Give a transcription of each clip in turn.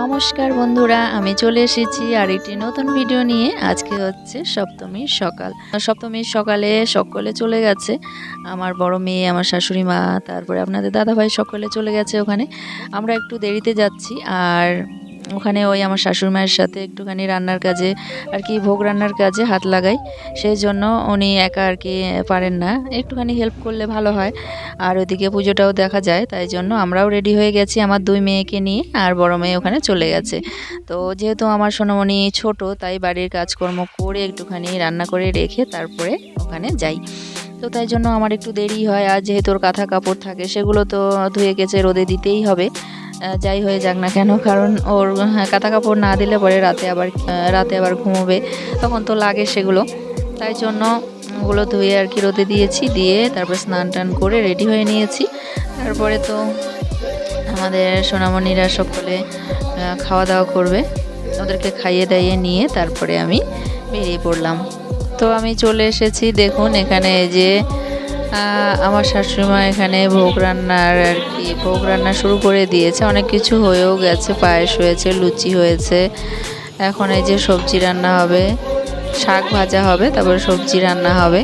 নমস্কার বন্ধুরা, আমি চলে এসেছি আর একটি নতুন ভিডিও নিয়ে। আজকে হচ্ছে সপ্তমীর সকাল। সপ্তমীর সকালে সকলে চলে গেছে। আমার বড় মেয়ে, আমার শাশুড়ি মা, তারপরে আপনাদের দাদাভাই সকলে চলে গেছে ওখানে। আমরা একটু দেরিতে যাচ্ছি, আর ওখানে ওই আমার শাশুড়ি মায়ের সাথে একটুখানি রান্নার কাজে আর কি ভোগ রান্নার কাজে হাত লাগাই। সেই জন্য উনি একা আর কি পারেন না। একটুখানি হেল্প করলে ভালো হয়। আর ওইদিকে পুজোটাও দেখা যায়, তাই জন্য আমরাও রেডি হয়ে গেছি আমার দুই মেয়েকে নিয়ে আর বড় মেয়ে ওখানে চলে গেছে। তো যেহেতু আমার সোনামণি ছোট, তাই বাড়ির কাজকর্ম করে একটুখানি রান্না করে রেখে তারপরে ওখানে যাই। তো তাই জন্য আমার একটু দেরি হয়। আর যেহেতু ওর কাঁথা কাপড় থাকে, সেগুলো তো ধুয়ে গেছে রোদে দিতেই হবে। যাই হয়ে যাক না কেন কারণ ওর হ্যাঁ, কাঁথা কাপড় না দিলে পরে রাতে আবার রাতে আবার ঘুমোবে। তখন তো লাগে সেগুলো। তাই জন্য ওগুলো ধুয়ে আর কি রোদে দিয়েছি দিয়ে তারপর স্নান টান করে রেডি হয়ে নিয়েছি। তারপরে তো আমাদের সোনামণিরা সকলে খাওয়া দাওয়া করবে। ওদেরকে খাইয়ে দাইয়ে নিয়ে তারপরে আমি বেরিয়ে পড়লাম। তো আমি চলে এসেছি দেখুন এখানে যে আমার শাশুড়িমা এখানে ভোগ রান্নার আর কি, ভোগ রান্না শুরু করে দিয়েছে। অনেক কিছু হয়েও গেছে, পায়েস হয়েছে, লুচি হয়েছে। এখন এই যে সবজি রান্না হবে, শাক ভাজা হবে, তারপরে সবজি রান্না হবে।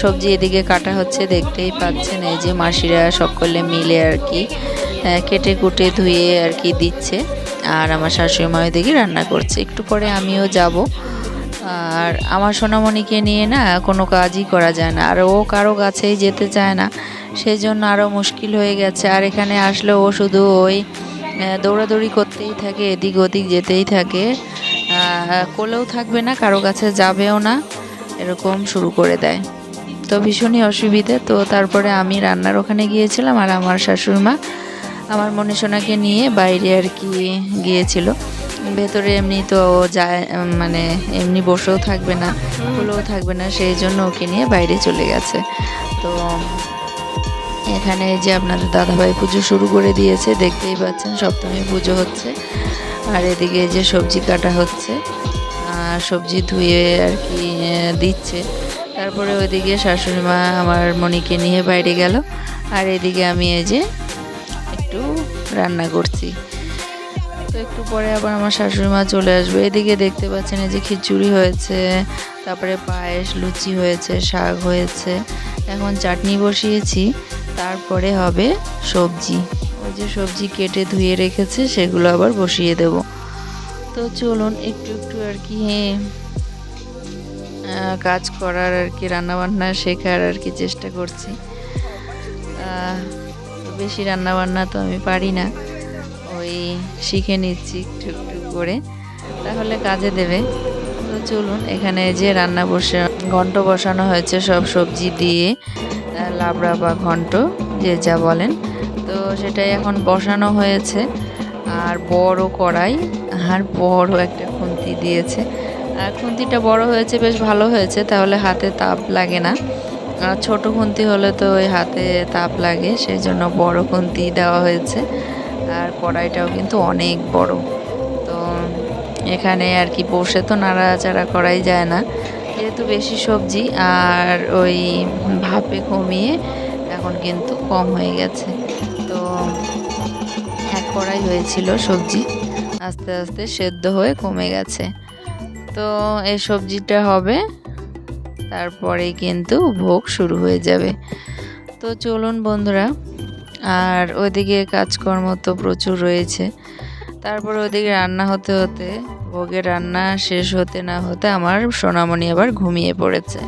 সবজি এদিকে কাটা হচ্ছে, দেখতেই পাচ্ছেন এই যে মাসিরা সকলে মিলে আর কি কেটে কুটে ধুয়ে আর কি দিচ্ছে। আর আমার শাশুড়ি মা ওইদিকে রান্না করছে। একটু পরে আমিও যাব। আর আমার সোনামণিকে নিয়ে না কোনো কাজই করা যায় না। আর ও কারও কাছেই যেতে চায় না। সেই জন্য আরও মুশকিল হয়ে গেছে। আর এখানে আসলে ও শুধু ওই দৌড়াদৌড়ি করতেই থাকে, এদিক ওদিক যেতেই থাকে। কোলেও থাকবে না, কারও কাছে যাবেও না। এরকম শুরু করে দেয়। তো ভীষণই অসুবিধে। তো তারপরে আমি রান্নার ওখানে গিয়েছিলাম আর আমার শাশুড়ি মা আমার মনীষণাকে নিয়ে বাইরে আর কি গিয়েছিল। ভেতরে এমনি তো যায় মানে এমনি বসেও থাকবে না, খুলেও থাকবে না, সেই জন্য ওকে নিয়ে বাইরে চলে গেছে। তো, এখানে যে আপনাদের দাদাভাই পুজো শুরু করে দিয়েছে, দেখতেই পাচ্ছেন সপ্তমী পুজো হচ্ছে, আর এদিকে যে সবজি কাটা হচ্ছে সবজি ধুয়ে আর কি দিচ্ছে। তারপরে ওইদিকে শাশুড়ি মা আমার মনিকে নিয়ে বাইরে গেল, আর এদিকে আমি এই যে একটু রান্না করছি। একটু পরে আবার আমার শাশুড়ি মা চলে আসবে। এদিকে দেখতে পাচ্ছেন এই যে খিচুড়ি হয়েছে তারপরে পায়েস লুচি হয়েছে শাক হয়েছে। এখন চাটনি বসিয়েছি তারপরে হবে সবজি। ওই যে সবজি কেটে ধুয়ে রেখেছে সেগুলো আবার বসিয়ে দেব। তো চলুন একটু একটু আর কি আহ, কাজ করার আর কি রান্নাবান্না শেখার আর কি চেষ্টা করছি। বেশি রান্নাবান্না তো আমি পারি না। ওই শিখে নিচ্ছি একটু করে। তাহলে কাজে দেবে। তো চলুন, এখানে যে রান্না বসে ঘন্ট বসানো হয়েছে সব সবজি দিয়ে লাবড়া বা ঘন্ট, যে যা বলেন। তো সেটাই এখন বসানো হয়েছে। আর বড় কড়াই, আর বড় একটা খুন্তি দিয়েছে। আর খুন্তিটা বড় হয়েছে, বেশ ভালো হয়েছে, তাহলে হাতে তাপ লাগে না। আর ছোটো খুন্তি হলে তো ওই হাতে তাপ লাগে, সেই জন্য বড় খুন্তি দেওয়া হয়েছে। আর কড়াইটাও কিন্তু অনেক বড়। তো এখানে আর কি বসে তো নাড়াচাড়া করাই যায় না। যেহেতু বেশি সবজি আর ওই ভাপে কমিয়ে এখন কিন্তু কম হয়ে গেছে। তো এক কড়াই হয়েছিল সবজি, আস্তে আস্তে সেদ্ধ হয়ে কমে গেছে। তো এই সবজিটা হবে, তারপরেই কিন্তু ভোগ শুরু হয়ে যাবে। তো চলুন বন্ধুরা আর ওইদিকে কাজকর্ম তো প্রচুর রয়েছে। তারপর ওইদিকে রান্না হতে হতে, ভোগের রান্না শেষ হতে না হতে আমার সোনামণি আবার ঘুমিয়ে পড়েছে।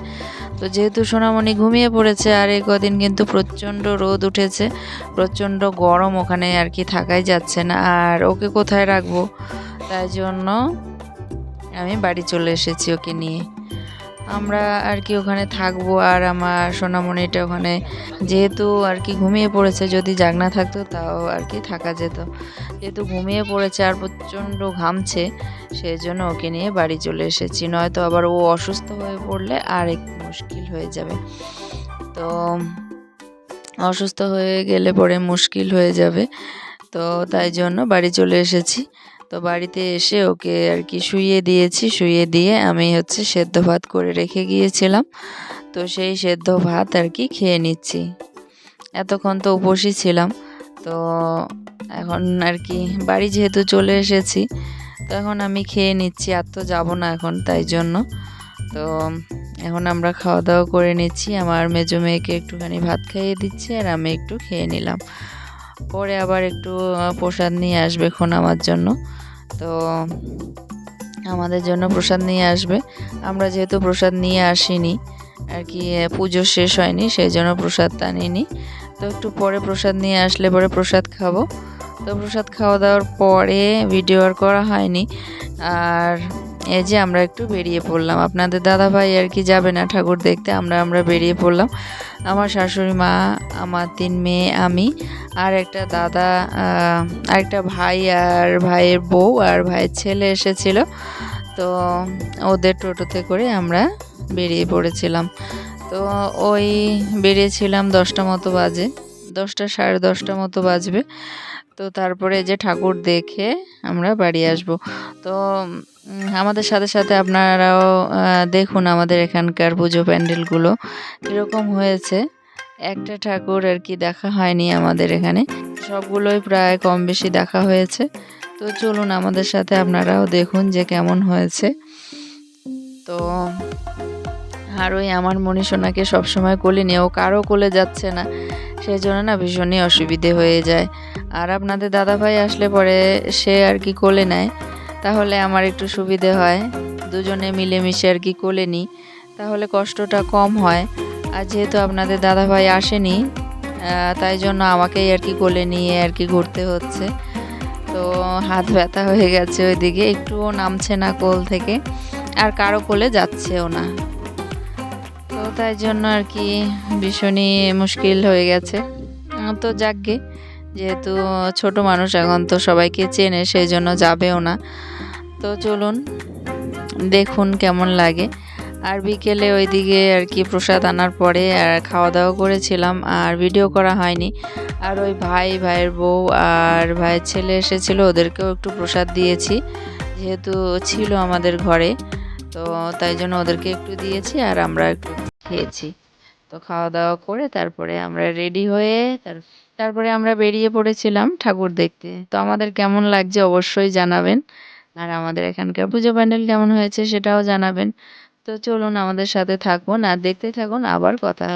তো যেহেতু সোনামণি ঘুমিয়ে পড়েছে আর এই কদিন কিন্তু প্রচণ্ড রোদ উঠেছে, প্রচণ্ড গরম ওখানে আর কি থাকাই যাচ্ছে না। আর ওকে কোথায় রাখব? তাই জন্য আমি বাড়ি চলে এসেছি ওকে নিয়ে। আমরা আর কি ওখানে থাকব আর আমার সোনামণিটা ওখানে যেহেতু আর কি ঘুমিয়ে পড়েছে, যদি জাগনা থাকতো তাও আর কি থাকা যেত। যেহেতু ঘুমিয়ে পড়েছে আর প্রচণ্ড ঘামছে সেই জন্য ওকে নিয়ে বাড়ি চলে এসেছি। নয়তো আবার ও অসুস্থ হয়ে পড়লে আর একটু মুশকিল হয়ে যাবে। তো অসুস্থ হয়ে গেলে পরে মুশকিল হয়ে যাবে। তো তাই জন্য বাড়ি চলে এসেছি। তো বাড়িতে এসে ওকে আর কি শুইয়ে দিয়েছি। শুইয়ে দিয়ে আমি হচ্ছে সেদ্ধ ভাত করে রেখে গিয়েছিলাম। তো সেই সেদ্ধ ভাত আর কি খেয়ে নিচ্ছি। এতক্ষণ তো উপসই ছিলাম। তো এখন আর কি বাড়ি যেহেতু চলে এসেছি, তো এখন আমি খেয়ে নিচ্ছি। আর তো যাব না এখন তাই জন্য। তো এখন আমরা খাওয়া দাওয়া করে নিচ্ছি। আমার মেজো মেয়েকে একটুখানি ভাত খাইয়ে দিচ্ছি আর আমি একটু খেয়ে নিলাম। পরে আবার একটু প্রসাদ নিয়ে আসবে এখন আমার জন্য। তো আমাদের জন্য প্রসাদ নিয়ে আসবে। আমরা যেহেতু প্রসাদ নিয়ে আসিনি, আর কি পুজো শেষ হয়নি, সেই জন্য প্রসাদটা নিইনি। তো একটু পরে প্রসাদ নিয়ে আসলে পরে প্রসাদ খাব। তো প্রসাদ খাওয়া দাওয়ার পরে ভিডিও আর করা হয়নি। আর এই যে আমরা একটু বেরিয়ে পড়লাম। আপনাদের দাদা ভাই আর কি যাবে না ঠাকুর দেখতে, আমরা আমরা বেরিয়ে পড়লাম। আমার শাশুড়ি মা, আমার তিন মেয়ে, আমি আর একটা দাদা আর একটা ভাই আর ভাইয়ের বউ আর ভাইয়ের ছেলে এসেছিল। তো ওদের টোটোতে করে আমরা বেরিয়ে পড়েছিলাম। তো ওই বেরিয়েছিলাম দশটা মতো বাজে, দশটা সাড়ে দশটা মতো বাজবে। তো তারপরে যে ঠাকুর দেখে আমরা বাড়ি আসব। তো আমাদের সাথে সাথে আপনারাও দেখুন আমাদের এখানকার পুজো প্যান্ডেলগুলো কীরকম হয়েছে। একটা ঠাকুর আর কি দেখা হয়নি আমাদের এখানে। সবগুলোই প্রায় কম বেশি দেখা হয়েছে। তো চলুন আমাদের সাথে আপনারাও দেখুন যে কেমন হয়েছে। তো, আর ওই আমার মনীষোনাকে সবসময় কোলে নিয়ে, ও কারও কোলে যাচ্ছে না। সেই জন্য না ভীষণই অসুবিধে হয়ে যায়। আর আপনাদের দাদাভাই আসলে পরে সে আর কি কোলে নেয়। তাহলে আমার একটু সুবিধে হয়। দুজনে মিলেমিশে আর কি কোলে নিই। তাহলে কষ্টটা কম হয়। আর যেহেতু আপনাদের দাদাভাই আসেনি তাই জন্য আমাকেই আর কি কোলে নিয়ে আর কি ঘুরতে হচ্ছে। তো হাত ব্যথা হয়ে গেছে ওইদিকে, একটুও নামছে না কোল থেকে। আর কারও কোলে যাচ্ছেও না। তো তাই জন্য আর কি ভীষণই মুশকিল হয়ে গেছে। তো যাকগে যেহেতু ছোট মানুষ, এখন তো সবাইকে চেনে সেই জন্য যাবেও না। তো চলুন, দেখুন কেমন লাগে। আর বিকেলে ওইদিকে আর কি প্রসাদ আনার পরে আর খাওয়া দাওয়া করেছিলাম, আর ভিডিও করা হয়নি। আর ওই ভাই, ভাইয়ের বউ আর ভাইয়ের ছেলে এসেছিল, ওদেরকেও একটু প্রসাদ দিয়েছি। যেহেতু ছিল আমাদের ঘরে, তো তাই জন্য ওদেরকে একটু দিয়েছি আর আমরা একটু খেয়েছি। তো খাওয়া দাওয়া করে তারপরে আমরা রেডি হয়ে তার তারপরে আমরা বেরিয়ে পড়েছিলাম ঠাকুর দেখতে। তো আমাদের কেমন লাগছে অবশ্যই জানাবেন। আর আমাদের এখানকার পুজো প্যান্ডেল কেমন হয়েছে সেটাও জানাবেন। তো চলুন আমাদের সাথে থাকুন আর দেখতে থাকুন, আবার কথা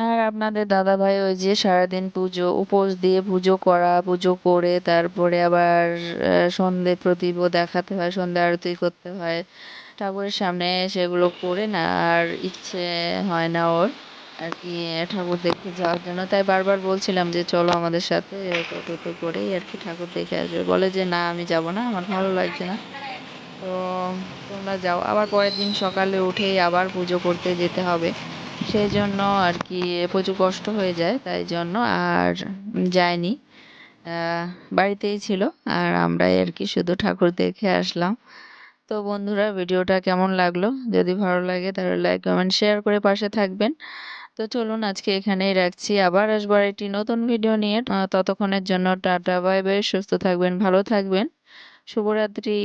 আর আপনাদের দাদা ভাই ওই যে সারাদিন পুজো, উপোস দিয়ে পুজো করা, পুজো করে তারপরে আবার সন্ধে প্রদীপও দেখাতে হয় সন্ধে আরতি করতে হয়। ঠাকুরের সামনে সেগুলো করে না, আর ইচ্ছে হয় না ওর আর কি, ঠাকুর দেখতে যাওয়ার জন্য। তাই বারবার বলছিলাম যে, চলো আমাদের সাথে টোটো করেই আর কি ঠাকুর দেখে আসবে। বলে যে, না, আমি যাব না, আমার ভালো লাগছে না। তো তোমরা যাও। আবার পরের দিন সকালে উঠেই আবার পুজো করতে যেতে হবে। সেই জন্য আর কি প্রচুর কষ্ট হয়ে যায়, তাই জন্য আর যায়নি বাড়িতেই ছিল আর আমরাই আর কি শুধু ঠাকুর দেখে আসলাম। তো বন্ধুরা, ভিডিওটা কেমন লাগল? যদি ভালো লাগে তাহলে লাইক কমেন্ট শেয়ার করে পাশে থাকবেন। তো চলুন আজকে এখানেই রাখছি। আবার আসব একটি নতুন ভিডিও নিয়ে। ততক্ষণের জন্য টাটা বাই বাই সুস্থ থাকবেন, ভালো থাকবেন। শুভরাত্রি।